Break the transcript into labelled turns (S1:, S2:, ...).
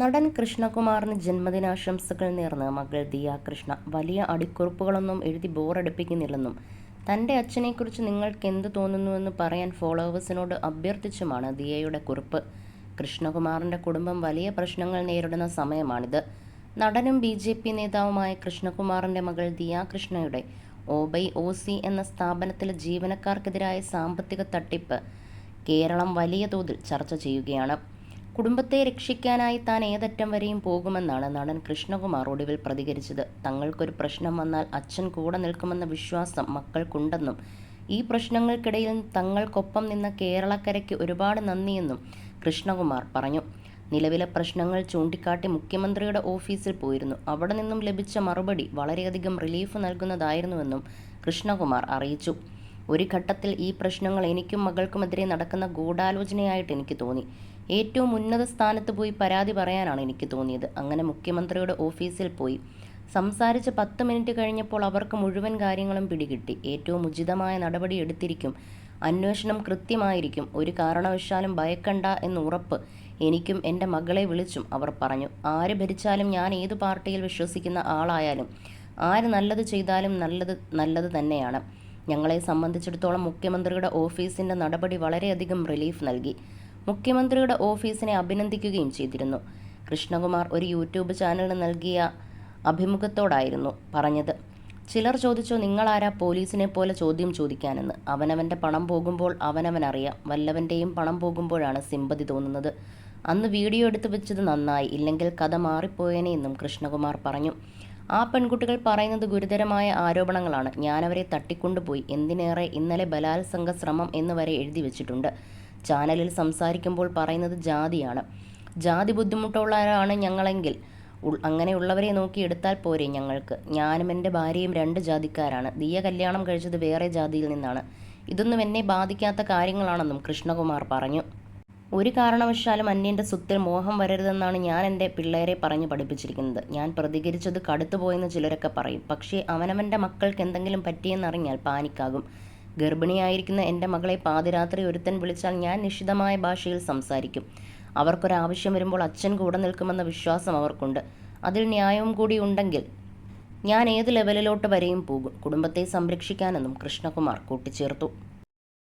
S1: നടൻ കൃഷ്ണകുമാറിന് ജന്മദിനാശംസകൾ നേർന്ന് മകൾ ദിയ കൃഷ്ണ വലിയ അടിക്കുറിപ്പുകളൊന്നും എഴുതി ബോറടിപ്പിക്കുന്നില്ലെന്നും തന്റെ അച്ഛനെക്കുറിച്ച് നിങ്ങൾക്ക് എന്ത് തോന്നുന്നുവെന്ന് പറയാൻ ഫോളോവേഴ്സിനോട് അഭ്യർത്ഥിച്ചുമാണ് ദിയയുടെ കുറിപ്പ്. കൃഷ്ണകുമാറിന്റെ കുടുംബം വലിയ പ്രശ്നങ്ങൾ നേരിടുന്ന സമയമാണിത്. നടനും ബി ജെ പി നേതാവുമായ കൃഷ്ണകുമാറിന്റെ മകൾ ദിയ കൃഷ്ണയുടെ ഓബൈ ഒ സി എന്ന സ്ഥാപനത്തിലെ ജീവനക്കാർക്കെതിരായ സാമ്പത്തിക തട്ടിപ്പ് കേരളം വലിയ തോതിൽ ചർച്ച ചെയ്യുകയാണ്. കുടുംബത്തെ രക്ഷിക്കാനായി താൻ ഏതറ്റം വരെയും പോകുമെന്നാണ് നടൻ കൃഷ്ണകുമാർ ഒടുവിൽ പ്രതികരിച്ചത്. തങ്ങൾക്കൊരു പ്രശ്നം വന്നാൽ അച്ഛൻ കൂടെ നിൽക്കുമെന്ന വിശ്വാസം മക്കൾക്കുണ്ടെന്നും ഈ പ്രശ്നങ്ങൾക്കിടയിൽ തങ്ങൾക്കൊപ്പം നിന്ന കേരളക്കരയ്ക്ക് ഒരുപാട് നന്ദിയെന്നും കൃഷ്ണകുമാർ പറഞ്ഞു. നിലവിലെ പ്രശ്നങ്ങൾ ചൂണ്ടിക്കാട്ടി മുഖ്യമന്ത്രിയുടെ ഓഫീസിൽ പോയിരുന്നു. അവിടെ നിന്നും ലഭിച്ച മറുപടി വളരെയധികം റിലീഫ് നൽകുന്നതായിരുന്നുവെന്നും കൃഷ്ണകുമാർ അറിയിച്ചു. ഒരു ഘട്ടത്തിൽ ഈ പ്രശ്നങ്ങൾ എനിക്കും മകൾക്കുമെതിരെ നടക്കുന്ന ഗൂഢാലോചനയായിട്ട് എനിക്ക് തോന്നി. ഏറ്റവും ഉന്നത സ്ഥാനത്ത് പോയി പരാതി പറയാനാണ് എനിക്ക് തോന്നിയത്. അങ്ങനെ മുഖ്യമന്ത്രിയുടെ ഓഫീസിൽ പോയി. സംസാരിച്ച് പത്ത് മിനിറ്റ് കഴിഞ്ഞപ്പോൾ അവർക്ക് മുഴുവൻ കാര്യങ്ങളും പിടികിട്ടി. ഏറ്റവും ഉചിതമായ നടപടി എടുത്തിരിക്കും. അന്വേഷണം കൃത്യമായിരിക്കും. ഒരു കാരണവശാലും ഭയക്കണ്ട എന്ന് ഉറപ്പ് എനിക്കും എന്റെ മകളെ വിളിച്ചും അവർ പറഞ്ഞു. ആര് ഭരിച്ചാലും ഞാൻ ഏത് പാർട്ടിയിൽ വിശ്വസിക്കുന്ന ആളായാലും ആര് നല്ലത് ചെയ്താലും നല്ലത് നല്ലത് തന്നെയാണ്. ഞങ്ങളെ സംബന്ധിച്ചിടത്തോളം മുഖ്യമന്ത്രിയുടെ ഓഫീസിന്റെ നടപടി വളരെയധികം റിലീഫ് നൽകി. മുഖ്യമന്ത്രിയുടെ ഓഫീസിനെ അഭിനന്ദിക്കുകയും ചെയ്തിരുന്നു. കൃഷ്ണകുമാർ ഒരു യൂട്യൂബ് ചാനലിന് നൽകിയ അഭിമുഖത്തോടായിരുന്നു പറഞ്ഞത്. ചിലർ ചോദിച്ചു നിങ്ങളാരാ പോലീസിനെ പോലെ ചോദ്യം ചോദിക്കാനെന്ന്? അവനവന്റെ പണം പോകുമ്പോൾ അവനവനറിയാം വല്ലവന്റെയും പണം പോകുമ്പോഴാണ് സിമ്പതി തോന്നുന്നത്. അന്ന് വീഡിയോ എടുത്തു വെച്ചത് നന്നായി. ഇല്ലെങ്കിൽ കഥ മാറിപ്പോയേനെ എന്നും കൃഷ്ണകുമാർ പറഞ്ഞു. ആ പെൺകുട്ടികൾ പറയുന്നത് ഗുരുതരമായ ആരോപണങ്ങളാണ്. ഞാനവരെ തട്ടിക്കൊണ്ടുപോയി. എന്തിനേറെ ഇന്നലെ ബലാത്സംഗ ശ്രമം എന്ന് വരെ എഴുതി വെച്ചിട്ടുണ്ട്. ചാനലിൽ സംസാരിക്കുമ്പോൾ പറയുന്നത് ജാതിയാണ്. ജാതി ബുദ്ധിമുട്ടുള്ളവരാണ് ഞങ്ങളെങ്കിൽ. അങ്ങനെയുള്ളവരെ നോക്കി എടുത്താൽ പോരെ ഞങ്ങൾക്ക്. ഞാനും എന്റെ ഭാര്യയും രണ്ട് ജാതിക്കാരാണ്. ദിയ കല്യാണം കഴിച്ചത് വേറെ ജാതിയിൽ നിന്നാണ്. ഇതൊന്നും എന്നെ ബാധിക്കാത്ത കാര്യങ്ങളാണെന്നും കൃഷ്ണകുമാർ പറഞ്ഞു. ഒരു കാരണവശാലും അന്യന്റെ സ്വത്തിൽ മോഹം വരരുതെന്നാണ് ഞാൻ എന്റെ പിള്ളേരെ പറഞ്ഞു പഠിപ്പിച്ചിരിക്കുന്നത്. ഞാൻ പ്രതികരിച്ചത് കടുത്തുപോയെന്ന് ചിലരൊക്കെ പറയും. പക്ഷേ അവനവന്റെ മക്കൾക്ക് എന്തെങ്കിലും പറ്റിയെന്നറിഞ്ഞാൽ പാനിക്കാകും. ഗർഭിണിയായിരിക്കുന്ന എന്റെ മകളെ പാതിരാത്രി ഒരുത്തൻ വിളിച്ചാൽ ഞാൻ നിശിതമായ ഭാഷയിൽ സംസാരിക്കും. അവർക്കൊരാവശ്യം വരുമ്പോൾ അച്ഛൻ കൂടെ നിൽക്കുമെന്ന വിശ്വാസം അവർക്കുണ്ട്. അതിൽ ന്യായവും കൂടി ഉണ്ടെങ്കിൽ ഞാൻ ഏത് ലെവലിലോട്ട് വരെയും പോകും. കുടുംബത്തെ സംരക്ഷിക്കാനെന്നും കൃഷ്ണകുമാർ കൂട്ടിച്ചേർത്തു.